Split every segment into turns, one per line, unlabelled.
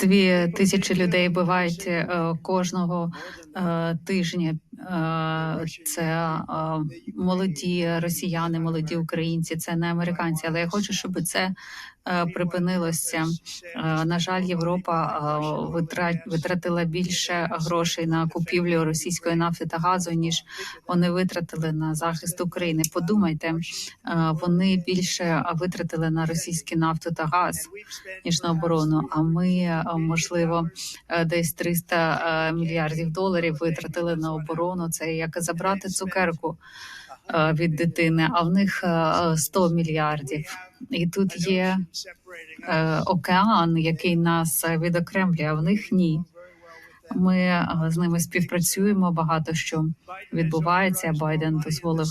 Дві тисячі людей вбивають е, кожного е, тижня. Е, Це е, молоді росіяни, молоді українці, це не американці. Але я хочу, щоб це е, припинилося. На жаль, Європа витратила більше грошей на купівлю російської нафти та газу, ніж вони витратили на захист України. Подумайте, вони більше витратили на російську нафту та газ ніж на оборону. А ми можливо десь 300 е, мільярдів доларів витратили на оборону. Це як забрати цукерку е, від дитини. А в них е, 100 мільярдів. І тут є е, океан, який нас е, відокремлює. А в них ні. Ми е, з ними співпрацюємо. Багато що відбувається. Байден дозволив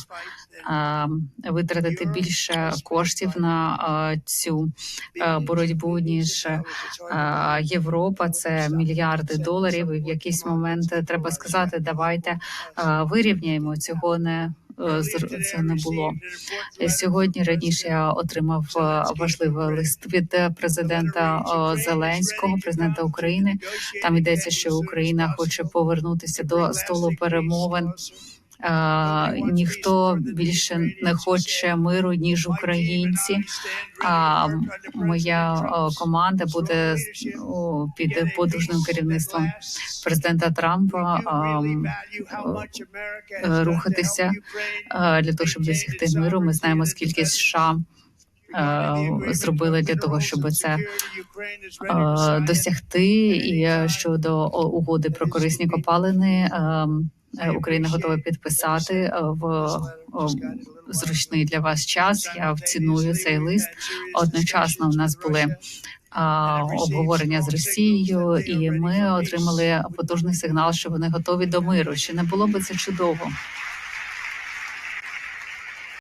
е, витратити більше коштів на е, цю е, боротьбу ніж е, Європа. Це мільярди доларів. І в якийсь момент треба сказати, давайте е, вирівняємо цього не. Е, Це не було сьогодні. Раніше я отримав е, важливий лист від е, президента е, Зеленського, президента України. Там йдеться, що Україна хоче повернутися до столу перемовин. Е, ніхто більше не хоче миру ніж українці. А моя команда буде під подужним керівництвом президента Трампа ем, е, рухатися для того, щоб досягти миру. Ми знаємо, скільки США зробили для того, щоб це досягти. І е, щодо угоди про корисні копалини, ем, Україна готова підписати е, в зручний для вас час. Я вціную цей лист. Одночасно в нас були. Обговорення з Росією, і ми отримали потужний сигнал, що вони готові до миру. Чи не було би це чудово?